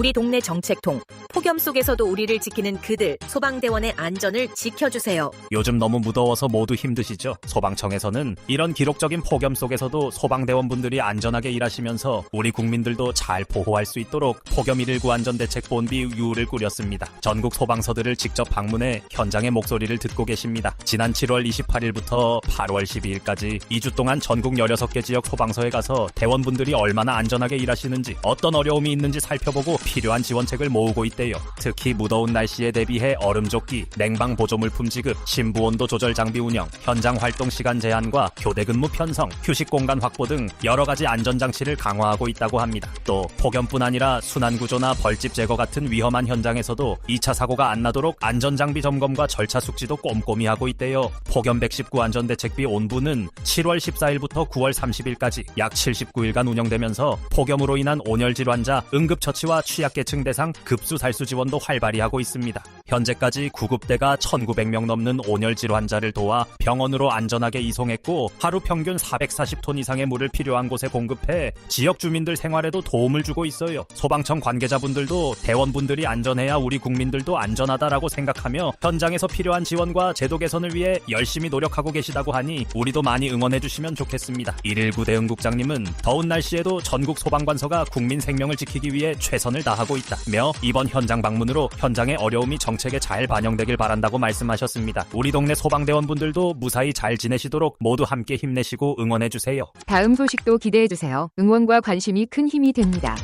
우리 동네 정책통. 폭염 속에서도 우리를 지키는 그들, 소방대원의 안전을 지켜주세요. 요즘 너무 무더워서 모두 힘드시죠? 소방청에서는 이런 기록적인 폭염 속에서도 소방대원분들이 안전하게 일하시면서 우리 국민들도 잘 보호할 수 있도록 폭염 119 안전대책본비 유를 꾸렸습니다. 전국 소방서들을 직접 방문해 현장의 목소리를 듣고 계십니다. 지난 7월 28일부터 8월 12일까지 2주 동안 전국 16개 지역 소방서에 가서 대원분들이 얼마나 안전하게 일하시는지 어떤 어려움이 있는지 살펴보고 필요한 지원책을 모으고 있대요. 특히 무더운 날씨에 대비해 얼음조끼, 냉방 보조물품 지급, 신부 온도 조절 장비 운영, 현장 활동 시간 제한과 교대 근무 편성, 휴식 공간 확보 등 여러 가지 안전 장치를 강화하고 있다고 합니다. 또 폭염뿐 아니라 순환 구조나 벌집 제거 같은 위험한 현장에서도 2차 사고가 안 나도록 안전 장비 점검과 절차 숙지도 꼼꼼히 하고 있대요. 폭염 119 안전대책비 온부는 7월 14일부터 9월 30일까지 약 79일간 운영되면서 폭염으로 인한 온열 질환자 응급처치와 취 약계층 대상 급수 살수 지원도 활발히 하고 있습니다. 현재까지 구급대가 1,900명 넘는 온열 질환자를 도와 병원으로 안전하게 이송했고 하루 평균 440톤 이상의 물을 필요한 곳에 공급해 지역 주민들 생활에도 도움을 주고 있어요. 소방청 관계자분들도 대원분들이 안전해야 우리 국민들도 안전하다라고 생각하며 현장에서 필요한 지원과 제도 개선을 위해 열심히 노력하고 계시다고 하니 우리도 많이 응원해 주시면 좋겠습니다. 119 대응국장님은 더운 날씨에도 전국 소방관서가 국민 생명을 지키기 위해 최선을 다하고 있다며 이번 현장 방문으로 현장의 어려움이 정책에 잘 반영되길 바란다고 말씀하셨습니다. 우리 동네 소방대원분들도 무사히 잘 지내시도록 모두 함께 힘내시고 응원해 주세요. 다음 소식도 기대해주세요. 응원과 관심이 큰 힘이 됩니다.